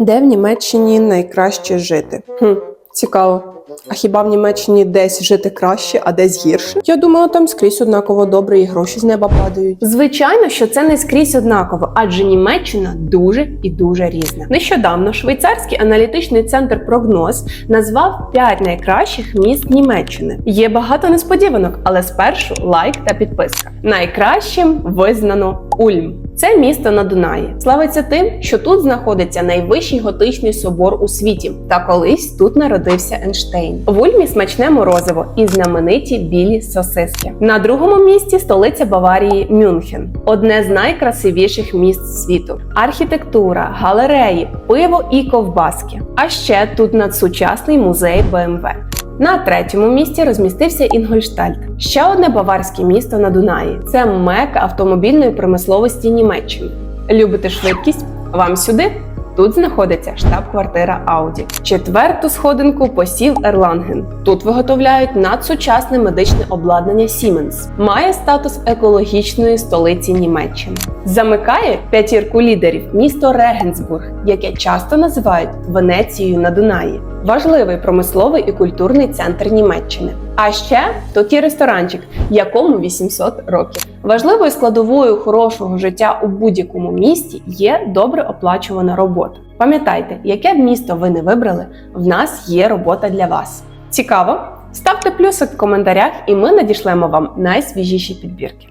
Де в Німеччині найкраще жити? Хм, цікаво. А хіба в Німеччині десь жити краще, а десь гірше? Я думала, там скрізь однаково добре і гроші з неба падають. Звичайно, що це не скрізь однаково, адже Німеччина дуже і дуже різна. Нещодавно швейцарський аналітичний центр прогноз назвав 5 найкращих міст Німеччини. Є багато несподіванок, але спершу лайк та підписка. Найкращим визнано Ульм. Це місто на Дунаї. Славиться тим, що тут знаходиться найвищий готичний собор у світі. Та колись тут народився Ейнштейн. В Ульмі смачне морозиво і знамениті білі сосиски. На другому місці столиця Баварії Мюнхен, одне з найкрасивіших міст світу. Архітектура, галереї, пиво і ковбаски. А ще тут надсучасний музей БМВ. На третьому місці розмістився Інгольштальт, ще одне баварське місто на Дунаї. Це мека автомобільної промисловості Німеччини. Любите швидкість? Вам сюди? Тут знаходиться штаб-квартира Audi. Четверту сходинку посів Ерланген. Тут виготовляють надсучасне медичне обладнання Siemens. Має статус екологічної столиці Німеччини. Замикає п'ятірку лідерів місто Регенсбург, яке часто називають Венецією на Дунаї. Важливий промисловий і культурний центр Німеччини. А ще тут є ресторанчик, якому 800 років. Важливою складовою хорошого життя у будь-якому місті є добре оплачувана робота. Пам'ятайте, яке б місто ви не вибрали, в нас є робота для вас. Цікаво? Ставте плюсик в коментарях, і ми надішлемо вам найсвіжіші підбірки.